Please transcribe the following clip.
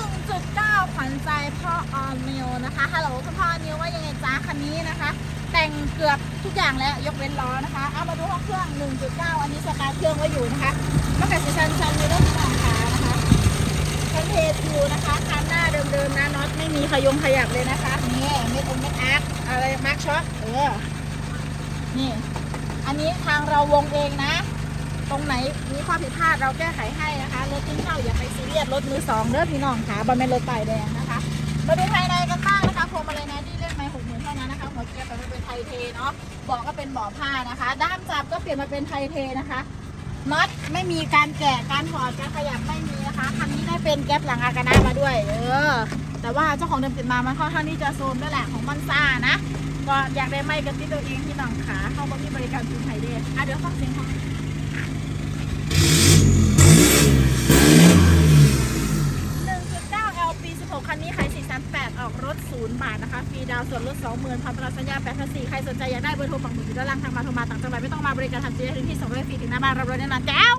1.9 ขวัญใจพ่อออมนิวนะคะฮัลโหลคุณพ่อมนิวว่ายังไงจ้าคันนี้นะคะ แต่งเกือบทุกอย่างแล้วยกเว้นล้อนะคะ เอามาดูห้องเครื่อง 1.9 อันนี้สตาร์ทเครื่องไว้อยู่นะคะก็แต่สิชันชันมีรถสองขานะคะคันเทสอยู่นะคะคันหน้าเดิมๆนะน็อตไม่มีขยงขยับเลยนะคะนี่เม็ดองเม็ดอาร์คอะไรมาร์คช็อตเออนี่อันนี้ทางเราวงเองนะ ตรงไหนมีข้อผิดพลาดเราแก้ไขให้นะคะรถทิ้งเช่าอย่าไปซีเรียสรถมือสองเด้อพี่น้องค่ะบอมเป็นรถป้ายแดงนะคะมาดูภายในกันบ้างนะคะพวงมาลัยนะที่เล่นไม้หกหมื่นเท่านั้นนะคะหัวเกียร์เป็นเป็นไทยเทเนาะเบาะก็เป็นเบาะผ้านะคะ ด้ามจับก็เปลี่ยนมาเป็นไทยเทนะคะน็อตไม่มีการแกะการถอดการขยับไม่มีนะคะคันนี้ได้เป็นแก๊ปหลังอากานะมาด้วยเออแต่ว่าเจ้าของเดิมติดมามันค่อนข้างที่จะโซนด้วยแหละของมันซ่านะก็อยากได้ไม่กันที่ตัวเองที่หนองขาเข้ามาที่บริการคุณไทยเดชอะเดี๋ยวฟังเสียงของ 1.9 L ปี 16 คันนี้ขาย438 ออกรถ 0 บาทนะคะ ฟรีดาวน์ส่วนลด20,000พันตลาดสัญญา8 4 0 0ใครสนใจอยากได้เบอร์โทรฝั่งหนูอยู่ด้านล่างทางมาโทรมาต่างจังหวัดไม่ต้องมาบริการทำฟรีได้ถึงที่ส่งด้วยฟรีถึงหน้าบ้านรับรถแน่นอนแจ้ว